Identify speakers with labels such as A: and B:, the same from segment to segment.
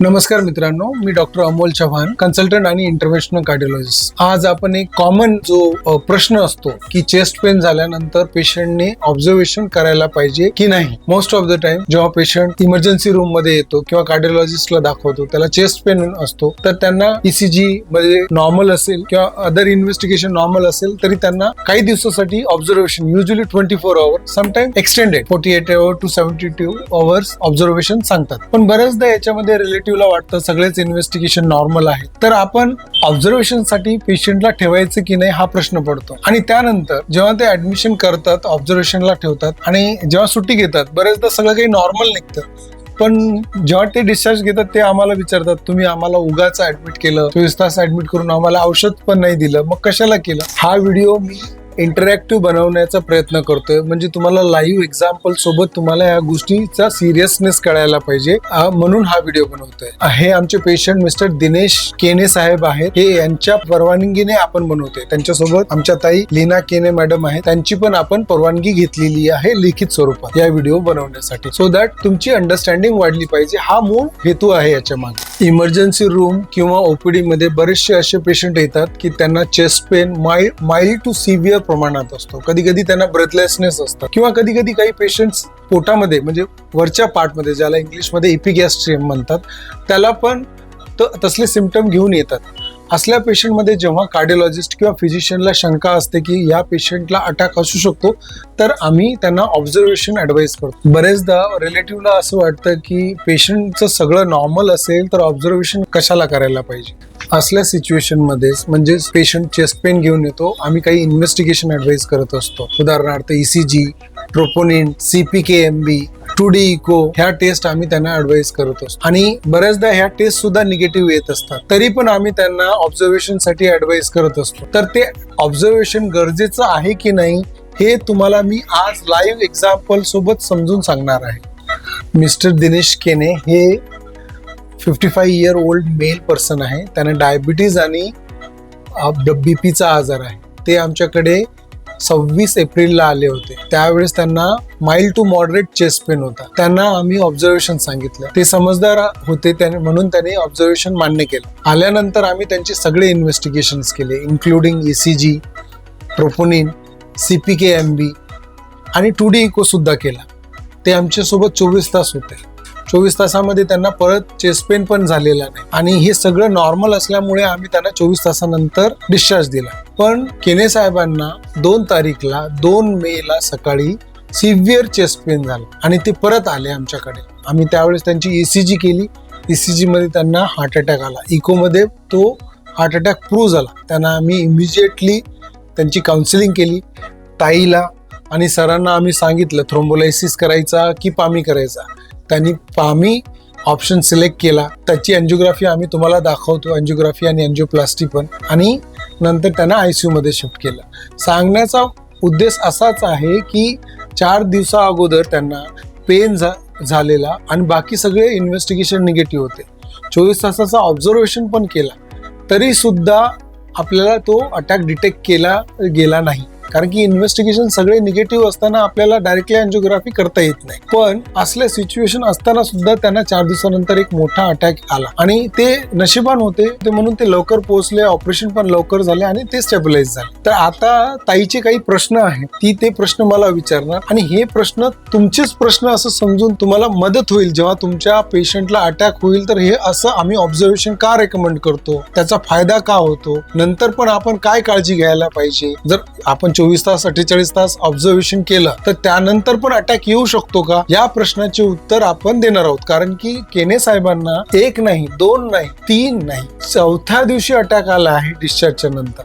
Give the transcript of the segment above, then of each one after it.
A: नमस्कार मित्रांनो मी डॉक्टर अमोल चव्हाण कन्सल्टंट आणि इंटरव्हेशनल कार्डिओलॉजिस्ट. आज आपण एक कॉमन जो प्रश्न असतो की चेस्ट पेन झाल्यानंतर पेशंटने ऑब्झर्वेशन करायला पाहिजे की नाही? मोस्ट ऑफ द टाइम जेव्हा पेशंट इमर्जन्सी रूममध्ये येतो किंवा कार्डिओलॉजिस्टला दाखवतो त्याला चेस्ट पेन असतो तर त्यांना ईसीजी मध्ये नॉर्मल असेल किंवा अदर इन्व्हेस्टिगेशन नॉर्मल असेल तरी त्यांना काही दिवसासाठी observation usually twenty four hour sometime extended forty eight hour to seventy two hours observation सांगतात. पण बऱ्याचदा याच्यामध्ये रिलेटेड रिलेटिव्हला वाटतं सगळेच इन्व्हेस्टिगेशन नॉर्मल आहे. तर आपण ऑब्झर्वेशनसाठी पेशंटला ठेवायचं की नाही हा प्रश्न पडतो. आणि त्यानंतर जेव्हा ते ऍडमिशन करतात ऑब्झर्वेशनला ठेवतात आणि जेव्हा सुट्टी घेतात बरेचदा सगळं काही नॉर्मल निघतं. पण जेव्हा ते डिस्चार्ज घेतात ते आम्हाला विचारतात तुम्ही आम्हाला उगाच ऍडमिट केलं चोवीस तास ऍडमिट करून आम्हाला औषध पण नाही दिलं मग कशाला केलं? हा व्हिडिओ मी इंटरॅक्टिव्ह बनवण्याचा प्रयत्न करतोय. म्हणजे तुम्हाला लाईव्ह एक्झाम्पल सोबत तुम्हाला या गोष्टीचा सिरियसनेस कळायला पाहिजे. म्हणून हा व्हिडिओ बनवतोय. हे आमचे पेशंट मिस्टर दिनेश केने साहेब आहेत. हे यांच्या परवानगीने आपण बनवतोय. त्यांच्यासोबत आमच्या ताई लीना केने मॅडम आहेत. त्यांची पण आपण परवानगी घेतलेली आहे लिखित स्वरूपात या व्हिडिओ बनवण्यासाठी. सो दॅट तुमची अंडरस्टँडिंग वाढली पाहिजे. हा मूळ हेतू आहे याच्या मागे. इमर्जन्सी रूम किंवा ओपीडी मध्ये बरेचसे असे पेशंट येतात की त्यांना chest pain mild to severe प्रमाणात असतो. कधी कधी त्यांना ब्रेथलेसनेस असतं. किंवा कधी कधी काही पेशंट्स पोटामध्ये म्हणजे वरच्या पार्टमध्ये ज्याला इंग्लिशमध्ये इपिगॅस्ट्रियम म्हणतात त्याला पण तसले सिमटम घेऊन येतात. असल्या पेशंटमध्ये जेव्हा कार्डिओलॉजिस्ट किंवा फिजिशियनला शंका असते की या पेशंटला अटॅक असू शकतो तर आम्ही त्यांना ऑब्झर्वेशन ॲडवाईस करतो. बरेचदा रिलेटिव्हला असं वाटतं की पेशंटचं सगळं नॉर्मल असेल तर ऑब्झर्वेशन कशाला करायला पाहिजे? असल्या सिच्युएशनमध्येच म्हणजेच पेशंट चेस्ट पेन घेऊन येतो आम्ही काही इन्व्हेस्टिगेशन ॲडवाईस करत असतो. उदाहरणार्थ E C G troponin CPK M B two D echo ह्या टेस्ट आम्ही त्यांना ऍडवाइस करत असतो. आणि बऱ्याचदा ह्या टेस्ट सुद्धा निगेटिव्ह येत असतात. तरी पण आम्ही त्यांना ऑब्झर्वेशनसाठी ऍडवाइस करत असतो. तर ते ऑब्झर्वेशन गरजेचं आहे की नाही हे तुम्हाला मी आज लाईव्ह एक्झाम्पल सोबत समजून सांगणार आहे. मिस्टर दिनेश केने हे fifty five year old male person आहे. त्यांना डायबिटीज आणि बीपीचा आजार आहे. ते आमच्याकडे सव्वीस एप्रिलला आले होते. त्यावेळेस त्यांना mild to moderate chest pain होता. त्यांना आम्ही ऑब्झर्वेशन सांगितलं. ते समजदार होते म्हणून त्यांनी ऑब्झर्वेशन मान्य केलं. आल्यानंतर आम्ही त्यांचे सगळे इन्व्हेस्टिगेशन केले including ECG troponin CPK M B आणि टू डी इको सुद्धा केला. ते आमच्यासोबत चोवीस तास होते. चोवीस तासामध्ये त्यांना परत चेस्ट पेन पण झालेला नाही. आणि हे सगळं नॉर्मल असल्यामुळे आम्ही त्यांना चोवीस तासानंतर डिस्चार्ज दिला. पण केने साहेबांना दोन तारीखला दोन मे ला सकाळी सिव्हिअर चेस्ट पेन झालं आणि ते परत आले आमच्याकडे. आम्ही त्यावेळेस त्यांची ईसीजी केली. ईसीजी मध्ये त्यांना हार्ट अटॅक आला. इकोमध्ये तो हार्ट अटॅक प्रूव्ह झाला. त्यांना आम्ही इमिजिएटली त्यांची काउन्सिलिंग केली. ताईला आणि सरांना आम्ही सांगितलं थ्रोम्बोलायसिस करायचा की पामी करायचा? त्यांनी पामी ऑप्शन सिलेक्ट केला. त्याची अँजिओग्राफी आम्ही तुम्हाला दाखवतो अँजिओग्राफी आणि अँजिओप्लास्टी पण. आणि नंतर त्यांना आय सी मध्ये शिफ्ट केलं. सांगण्याचा उद्देश असाच आहे की चार दिवसा अगोदर त्यांना पेन झा झालेला आणि बाकी सगळे इन्व्हेस्टिगेशन निगेटिव्ह होते. चोवीस तासाचा ऑब्झर्वेशन पण केला. तरी सुद्धा आपल्याला तो अटॅक डिटेक्ट केला गेला नाही. कारण की इन्व्हेस्टिगेशन सगळे निगेटिव्ह असताना आपल्याला डायरेक्टली अँजिओग्राफी करता येत नाही. पण असल्या सिच्युएशन असताना सुद्धा त्यांना चार दिवसानंतर एक मोठा अटॅक आला. आणि ते नशिबान होते ते म्हणून ते लवकर पोहोचले ऑपरेशन पण लवकर झाले आणि ते स्टेबिलाईज झाले. तर आता ताईचे काही प्रश्न आहेत ती ते प्रश्न मला विचारणार. आणि हे प्रश्न तुमचेच प्रश्न असं समजून तुम्हाला मदत होईल. जेव्हा तुमच्या पेशंटला अटॅक होईल तर हे असं आम्ही ऑब्झर्वेशन का रेकमेंड करतो? त्याचा फायदा का होतो? नंतर पण आपण काय काळजी घ्यायला पाहिजे? जर आपण चोवीस तास अठ्ठेचाळीस तास ऑब्झर्वेशन केलं तर त्यानंतर पण अटॅक येऊ शकतो का? या प्रश्नाचे उत्तर आपण देणार आहोत. कारण की केने साहेबांना एक नाही दोन नाही तीन नाही चौथ्या दिवशी अटॅक आला आहे डिस्चार्जच्या नंतर.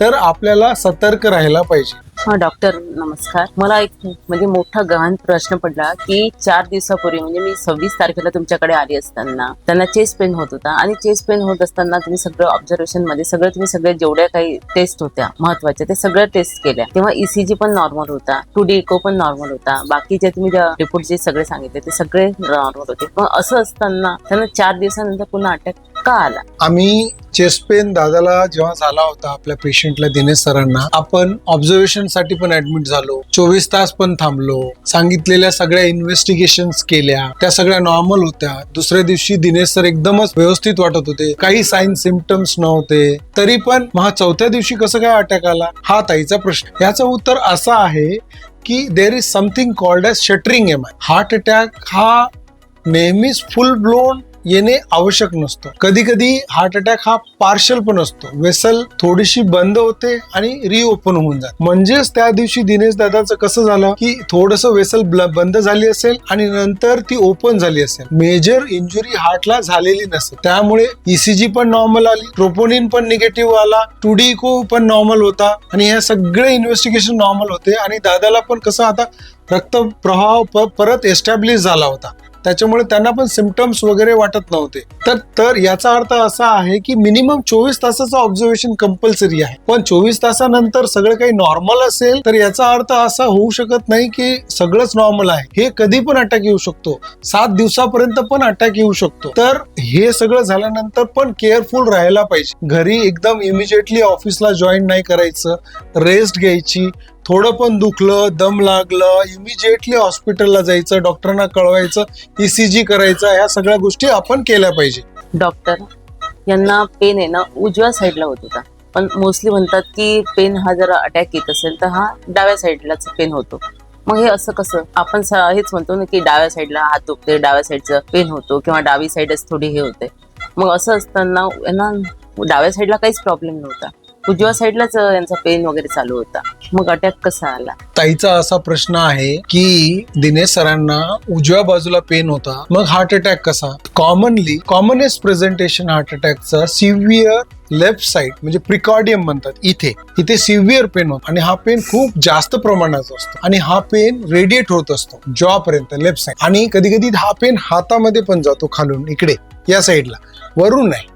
A: तर आपल्याला सतर्क राहायला पाहिजे.
B: हा डॉक्टर नमस्कार. मला एक म्हणजे मोठा गहन प्रश्न पडला की चार दिवसापूर्वी म्हणजे मी सव्वीस तारखेला तुमच्याकडे आली असताना त्यांना चेस्ट पेन होत होता आणि चेस्ट पेन होत असताना तुम्ही सगळं ऑब्झर्वेशनमध्ये सगळं तुम्ही सगळे जेवढ्या काही टेस्ट होत्या महत्त्वाच्या ते सगळ्या टेस्ट केल्या. तेव्हा ईसीजी पण नॉर्मल होता टू डी इको पण नॉर्मल होता. बाकीचे तुम्ही रिपोर्ट जे सगळे सांगितले ते सगळे नॉर्मल होते. पण असं असताना त्यांना चार दिवसानंतर पुन्हा अटॅक का आला.
A: आम्ही चेस्ट पेन दादाला जेव्हा झाला होता आपल्या पेशंटला दिनेश सरांना आपण ऑब्झर्वेशनसाठी पण ऍडमिट झालो. चोवीस तास पण थांबलो. सांगितलेल्या सगळ्या इन्व्हेस्टिगेशन केल्या. त्या सगळ्या नॉर्मल होत्या. दुसऱ्या दिवशी दिनेश सर एकदमच व्यवस्थित वाटत होते. काही साईन सिमटम्स नव्हते. तरी पण महा चौथ्या दिवशी कसं काय अटॅक आला? हा ताईचा प्रश्न. याचं उत्तर असं आहे की there is something called as stuttering M I heart attack हा नेहमीच फुल ब्लोन येणे आवश्यक नसतं. कधी कधी हार्ट अटॅक हा पार्शल पण असतो. वेसल थोडीशी बंद होते आणि रिओपन होऊन जाते. म्हणजेच त्या दिवशी दिनेश दादाचं कसं झालं की थोडस वेसल बंद झाली असेल आणि नंतर ती ओपन झाली असेल. मेजर इंजुरी हार्टला झालेली नसेल. त्यामुळे ईसीजी पण नॉर्मल आली ट्रोपोनिन पण निगेटिव्ह आला टू पण नॉर्मल होता आणि हे सगळे इन्व्हेस्टिगेशन नॉर्मल होते आणि दादाला पण कसं आता रक्त प्रवाह परत एस्टॅब्लिश झाला होता. त्याच्यामुळे त्यांना पण सिमटम्स वगैरे वाटत नव्हते. तर तर याचा अर्थ असा आहे की मिनिमम चोवीस तासाचं ऑब्झर्वेशन कंपल्सरी आहे. पण चोवीस तासानंतर सगळं काही नॉर्मल असेल तर याचा अर्थ असा होऊ शकत नाही की सगळंच नॉर्मल आहे. हे कधी पण अटॅक येऊ शकतो. सात दिवसापर्यंत पण अटॅक येऊ शकतो. तर हे सगळं झाल्यानंतर पण केअरफुल राहायला पाहिजे. घरी एकदम इमिजिएटली ऑफिसला जॉईन नाही करायचं. रेस्ट घ्यायची. थोडं पण दुखलं दम लागलं इमिजिएटली हॉस्पिटलला जायचं डॉक्टरांना कळवायचं ईसीजी करायचं ह्या सगळ्या गोष्टी आपण केल्या पाहिजे.
B: डॉक्टर यांना पेन आहे ना उजव्या साईडला होत होता. पण मोस्टली म्हणतात की पेन हा जर अटॅक येत असेल तर हा डाव्या साईडलाच पेन होतो. मग हे असं कसं? आपण हेच म्हणतो ना की डाव्या साईडला हात दुखते डाव्या साईडचं पेन होतो किंवा डावी साईडच थोडी हे होते. मग असं असताना यांना डाव्या साईडला काहीच प्रॉब्लेम नव्हता. उजव्या साईडलाच यांचा पेन वगैरे चालू होता. मग अटॅक कसा आला?
A: ताईचा असा प्रश्न आहे की दिनेश सरांना उजव्या बाजूला पेन होता मग हार्ट अटॅक कसा? कॉमनली कॉमनेस्ट प्रेझेंटेशन हार्ट अटॅकचा सिव्हिअर लेफ्ट साइड म्हणजे प्रिकॉर्डियम म्हणतात इथे. इथे सिव्हिअर पेन होतो. आणि हा पेन खूप जास्त प्रमाणात असतो. आणि हा पेन रेडिएट होत असतो जॉ पर्यंत लेफ्ट साइड आणि कधी कधी हा पेन हातामध्ये पण जातो खालून इकडे या साईडला वरून नाही.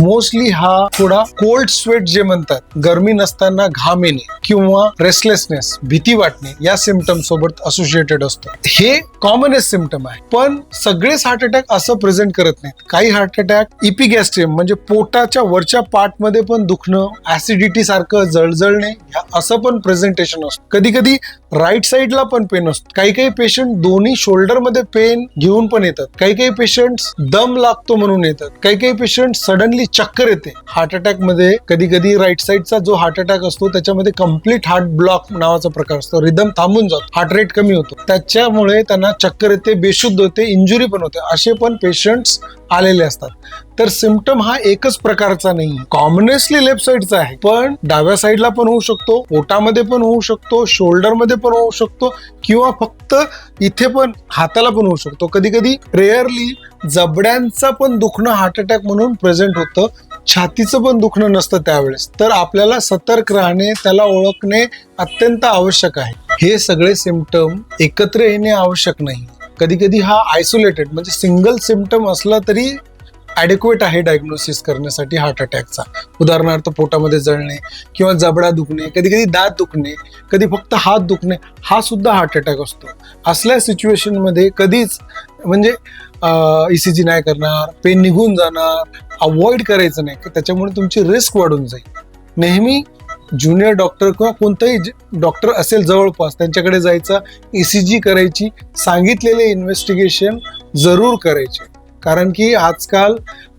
A: मोस्टली हा थोडा कोल्ड स्वेट जे म्हणतात गरमी नसताना घाम येणे किंवा रेस्टलेसनेस भीती वाटणे या सिमटम सोबत असोसिएटेड असतो. हे कॉमनेस्ट सिमटम आहे. पण सगळेच हार्ट अटॅक असं प्रेझेंट करत नाहीत. काही हार्ट अटॅक इपिगॅस्ट्रियम म्हणजे पोटाच्या वरच्या पार्टमध्ये पण दुखणं ऍसिडिटी सारखं जळजळणे असं पण प्रेझेंटेशन असतं. कधी कधी राईट साईडला पण पेन असतो. काही काही पेशंट दोन्ही शोल्डरमध्ये पेन घेऊन पण येतात. काही काही पेशंट दम लागतो म्हणून येतात. काही काही पेशंट सडनली चक्कर येते. हार्ट अटॅकमध्ये कधी कधी राईट साईडचा जो हार्ट अटॅक असतो त्याच्यामध्ये कंप्लीट हार्ट ब्लॉक नावाचा प्रकार असतो. रिदम थांबून जातो. हार्ट रेट कमी होतो. त्याच्यामुळे त्यांना चक्कर येते बेशुद्ध होते इंजुरी पण होते. असे पण पेशंट्स आलेले असतात. तर सिमटम हा एकच प्रकारचा नाही कॉमनेसली लेफ्ट साईडचा आहे. पण डाव्या साईडला पण होऊ शकतो पोटामध्ये पण होऊ शकतो शोल्डरमध्ये पण होऊ शकतो किंवा फक्त इथे पण हाताला पण होऊ शकतो. कधी कधी रेअरली जबड्यांचा पण दुखणं हार्ट अटॅक म्हणून प्रेझेंट होतं. छातीचं पण दुखणं नसतं त्यावेळेस. तर आपल्याला सतर्क राहणे त्याला ओळखणे अत्यंत आवश्यक आहे. हे सगळे सिमटम एकत्र येणे आवश्यक नाही. कधी कधी हा आयसोलेटेड म्हणजे सिंगल सिमटम असला तरी ॲडिक्वेट आहे डायग्नोसिस करण्यासाठी हार्ट अटॅकचा उदाहरणार्थ पोटामध्ये जळणे किंवा जबडा दुखणे कधी कधी दात दुखणे कधी फक्त हात दुखणे हा सुद्धा हार्ट अटॅक असतो. असल्या सिच्युएशनमध्ये कधीच म्हणजे ईसीजी नाही करणार पेन निघून जाणार अवॉइड करायचं नाही की त्याच्यामुळे तुमची रिस्क वाढून जाईल. नेहमी ज्युनियर डॉक्टर किंवा कोणताही डॉक्टर असेल जवळपास त्यांच्याकडे जायचं जी करायची सांगितलेले इन्व्हेस्टिगेशन जरूर करायचे. कारण की आजकाल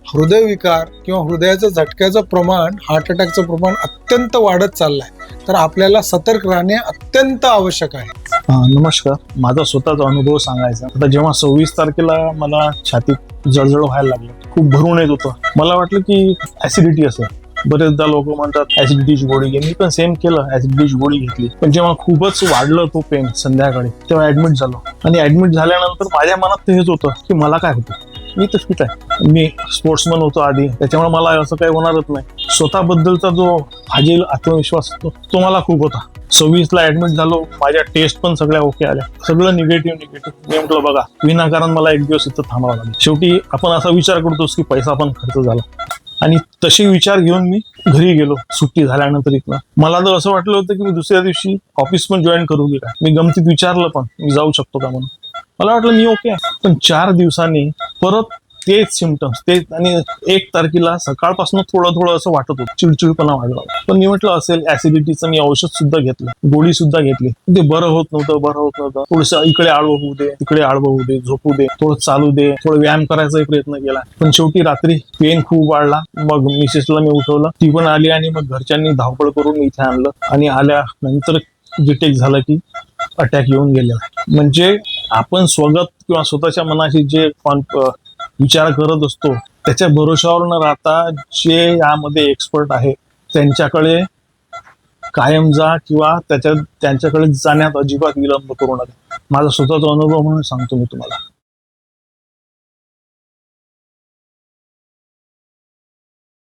A: हृदयविकार किंवा हृदयाचं झटक्याचं प्रमाण हार्ट अटॅकचं प्रमाण अत्यंत वाढत चाललंय. तर आपल्याला सतर्क राहणे अत्यंत आवश्यक आहे.
C: नमस्कार. माझा स्वतःचा अनुभव सांगायचा. आता जेव्हा सव्वीस तारखेला मला छातीत जळजळ व्हायला लागलं खूप भरून येत होतं. मला वाटलं की ऍसिडिटी असेल. बरेचदा लोक म्हणतात ऍसिडिटीची गोळी घे. मी पण सेम केलं ऍसिडिटीची गोळी घेतली. पण जेव्हा खूपच वाढलं तो पेन संध्याकाळी तेव्हा ऍडमिट झालो. आणि ऍडमिट झाल्यानंतर माझ्या मनात हेच होतं की मला काय होतं? मी तर फिट आहे मी स्पोर्ट्समन होतो आधी. त्याच्यामुळे मला असं काही होणारच नाही. स्वतःबद्दलचा जो फाजील आत्मविश्वास असतो तो मला खूप होता. सव्वीसला ऍडमिट झालो. माझ्या टेस्ट पण सगळ्या ओके आल्या. सगळं निगेटिव्ह निगेटिव्ह मी म्हटलं बघा विनाकारण मला एक दिवस इथं थांबावं लागलं. शेवटी आपण असा विचार करतोस की पैसा पण खर्च झाला. आणि तसे विचार घेऊन मी घरी गेलो. सुट्टी झाल्यानंतर इथं मला तर असं वाटलं होतं की मी दुसऱ्या दिवशी ऑफिस पण जॉईन करू की काय? मी गमतीत विचारलं पण मी जाऊ शकतो का म्हणून. मला वाटलं मी ओके पण चार दिवसांनी परत तेच सिमटम्स तेच आणि एक तारखेला सकाळपासून थोडं थोडं असं वाटत होतं. चिडचिडपणा वाढला पण मी म्हटलं असेल ऍसिडिटीचं मी औषध सुद्धा घेतलं. गोळी सुद्धा घेतली. ते बरं होत नव्हतं बरं होत नव्हतं. थोडस इकडे आळवं होऊ दे तिकडे आळवं होऊ दे झोपू दे थोडं चालू दे थोडं व्यायाम करायचा प्रयत्न केला. पण शेवटी रात्री पेन खूप वाढला. मग मिसेसला मी उठवलं. ती पण आली आणि मग घरच्यांनी धावपळ करून मी इथे आणलं. आणि आल्यानंतर डिटेक्ट झालं की अटॅक येऊन गेला म्हणजे आपण स्वगत किंवा स्वतःच्या मनाशी जे विचार करत असतो त्याच्या भरोशावर न राहता जे यामध्ये एक्सपर्ट आहे त्यांच्याकडे कायम जा किंवा त्याच्या त्यांच्याकडे जाण्यात अजिबात विलंब करू नका. माझा स्वतःचा अनुभव म्हणून सांगतो मी तुम्हाला.